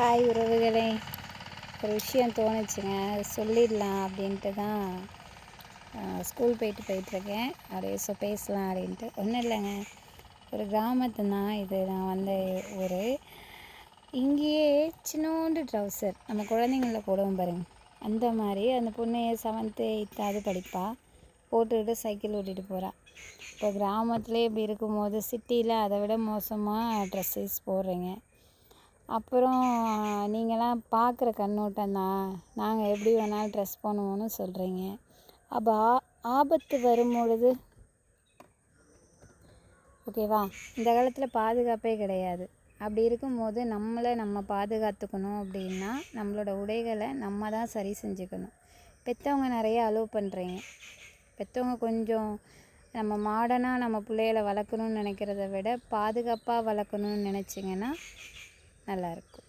Hi உறவுகளே ஒரு விஷயம் தோணுச்சுங்க அது சொல்லிடலாம் அப்படின்ட்டு தான் ஸ்கூல் போயிட்டு போயிட்டுருக்கேன். அப்படியே ஸோ பேசலாம் அப்படின்ட்டு. ஒன்றும் இல்லைங்க. ஒரு கிராமத்து தான் இது நான் வந்த ஊர். இங்கேயே சின்னோண்டு ட்ரௌசர் நம்ம குழந்தைங்கள போடுவோம் பாருங்க. அந்த மாதிரி அந்த பொண்ணு செவன்த்து எயித்தாவது படிப்பாள் போட்டுக்கிட்டு சைக்கிள் ஓட்டிகிட்டு போகிறாள் இப்போ கிராமத்துலேயே இப்படி இருக்கும்போது சிட்டியில் அதை விட மோசமாக ட்ரெஸ்ஸஸ் போடுறீங்க. அப்புறம் நீங்களாம் பார்க்குற கண்ணோட்டம் தான். நாங்கள் எப்படி வேணாலும் ட்ரெஸ் பண்ணுவோன்னு சொல்கிறீங்க அப்போ ஆ ஆபத்து வரும்பொழுது? ஓகேவா இந்த காலத்தில் பாதுகாப்பே கிடையாது. அப்படி இருக்கும்போது நம்மளை நம்ம பாதுகாத்துக்கணும் அப்படின்னா நம்மளோட உடைகளை நம்ம தான் சரி செஞ்சுக்கணும். பெற்றவங்க நிறைய அலோவ் பண்ணுறீங்க பெற்றவங்க கொஞ்சம் நம்ம மாடர்னாக நம்ம பிள்ளைகளை வளர்க்கணும்னு நினைக்கிறத விட பாதுகாப்பாக வளர்க்கணும்னு நினச்சிங்கன்னா Alarco.